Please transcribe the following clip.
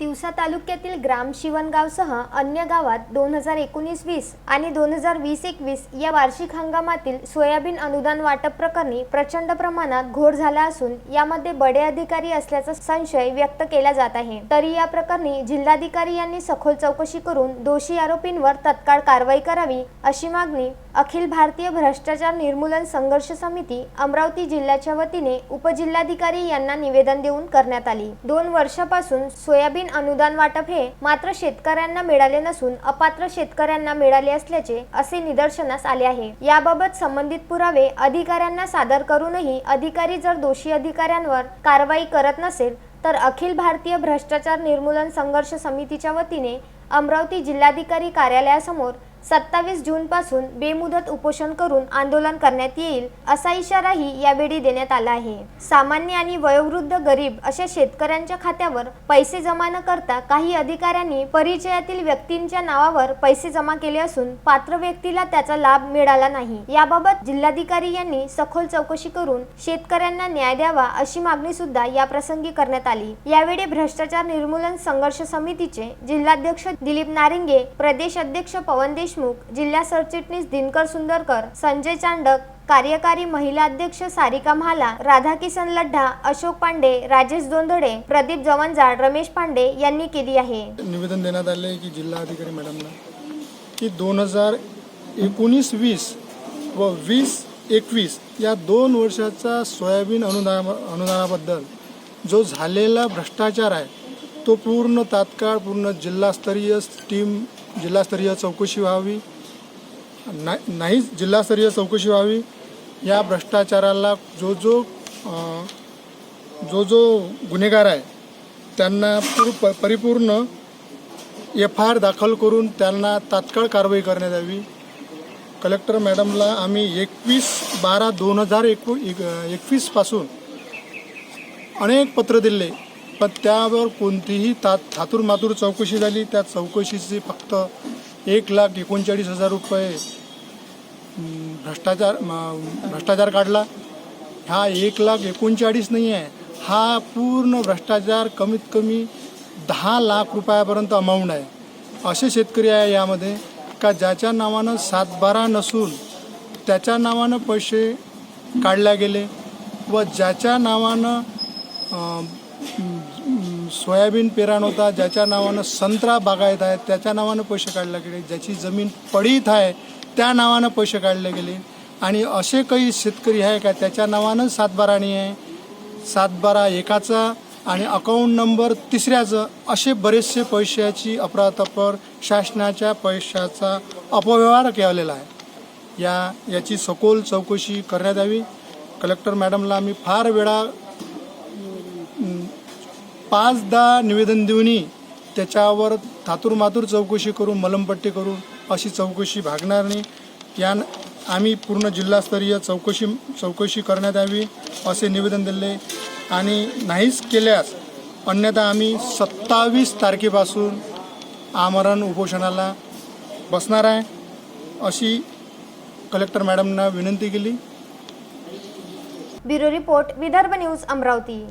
तिवसा तालुक्यातील ग्राम शिवणगावसह अन्य गावात दोन हजार एकोणीस वीस आणि दोन हजार वीस एकवीस या वार्षिक हंगामातील सोयाबीन अनुदान वाटप प्रकरणी प्रचंड प्रमाणात घोळ झाला असून यामध्ये बडे अधिकारी असल्याचा संशय व्यक्त केला जात आहे. तरी या प्रकरणी जिल्हाधिकारी यांनी सखोल चौकशी करून दोषी आरोपींवर तत्काळ कारवाई करावी अशी मागणी अखिल भारतीय भ्रष्टाचार निर्मूलन संघर्ष समिती अमरावती जिल्ह्याच्या वतीने उपजिल्हाधिकारी यांना निवेदन देऊन करण्यात आली. दोन वर्षापासून सोयाबीन अनुदान वाटप हे मात्र शेतकऱ्यांना मिळाले नसून अपात्र शेतकऱ्यांना मिळाले असल्याचे असे निदर्शनास आले आहे. याबाबत संबंधित पुरावे अधिकाऱ्यांना सादर करूनही अधिकारी जर दोषी अधिकाऱ्यांवर कारवाई करत नसेल तर अखिल भारतीय भ्रष्टाचार निर्मूलन संघर्ष समितीच्या वतीने अमरावती जिल्हाधिकारी कार्यालयासमोर सत्तावीस जून पासून बेमुदत उपोषण करून आंदोलन करण्यात येईल असा इशाराही यावेळी देण्यात आला आहे. सामान्य आणि वयोवृद्ध गरीब अशा शेतकऱ्यांच्या खात्यावर पैसे जमा न करता काही अधिकाऱ्यांनी परिचयातील व्यक्तींच्या नावावर पैसे जमा केले असून पात्र व्यक्तीला त्याचा लाभ मिळाला नाही. याबाबत जिल्हाधिकारी यांनी सखोल चौकशी करून शेतकऱ्यांना न्याय द्यावा अशी मागणी सुद्धा या प्रसंगी करण्यात आली. यावेळी भ्रष्टाचार निर्मूलन संघर्ष समितीचे जिल्हाध्यक्ष दिलीप नारिंगे प्रदेश अध्यक्ष पवन देशमुख जिल्हा सरचिटणीस दिनकर सुंदरकर संजय चांडक कार्यकारी महिला अध्यक्ष सारिका म्हाला राधाकिसन लड्ढा अशोक पांडे राजेश दोंधडे प्रदीप जवंजाळ रमेश पांडे यांनी केली आहे. निवेदन देण्यात आले आहे की जिल्हाधिकारी मॅडमला की दोन हजार एकोणीस वीस व वीस एकवीस या दोन वर्षाचा सोयाबीन अनुदान अनुदानाबद्दल जो झालेला भ्रष्टाचार आहे तो पूर्ण तात्काळ पूर्ण जिल्हास्तरीय टीम जिल्हास्तरीय चौकशी व्हावी. ना नाहीच जिल्हास्तरीय चौकशी व्हावी. या भ्रष्टाचाराला जो जो जो जो गुन्हेगार आहे त्यांना पूर प परिपूर्ण एफ आय आर दाखल करून त्यांना तात्काळ कारवाई करण्यात यावी. कलेक्टर मॅडमला आम्ही एकवीस बारा दोन हजार एकू एक एकवीसपासून अनेक पत्र दिले. पण त्यावर कोणतीही ता थातूर मातूर चौकशी झाली. त्या चौकशीची फक्त एक लाख एकोणचाळीस हजार रुपये भ्रष्टाचार भ्रष्टाचार काढला. हा एक लाख एकोणचाळीस नाही आहे हा पूर्ण भ्रष्टाचार कमीत कमी दहा लाख रुपयापर्यंत अमाऊंट आहे. असे शेतकरी आहे यामध्ये. का ज्याच्या नावानं सातबारा नसून त्याच्या नावानं पैसे काढल्या गेले व ज्याच्या नावानं सोयाबीन पेराण होता ज्याच्या नावानं संत्रा बागायत आहे त्याच्या नावानं पैसे काढले गेले ज्याची जमीन पडीत आहे त्या नावानं पैसे काढले गेले. आणि असे काही शेतकरी आहे का त्याच्या नावानं सातबाराणी आहे सातबारा एकाचा आणि अकाउंट नंबर तिसऱ्याचं असे बरेचसे पैशाची अफरातफर शासनाच्या पैशाचा अपव्यवहार केलेला आहे. या याची सखोल चौकशी करण्यात यावी. कलेक्टर मॅडमला आम्ही फार वेळा पाचदा निवेदन देऊनही त्याच्यावर धातूर मातूर चौकशी करून मलमपट्टी करून अशी चौकशी भागणार नाही. या आम्ही पूर्ण जिल्हास्तरीय चौकशी चौकशी करण्यात यावी असे निवेदन दिले. आणि नाहीच केल्यास अन्यथा आम्ही सत्तावीस तारखेपासून आमरण उपोषणाला बसणार आहे अशी कलेक्टर मॅडमना विनंती केली. Bureau report Vidarbha news Amravati.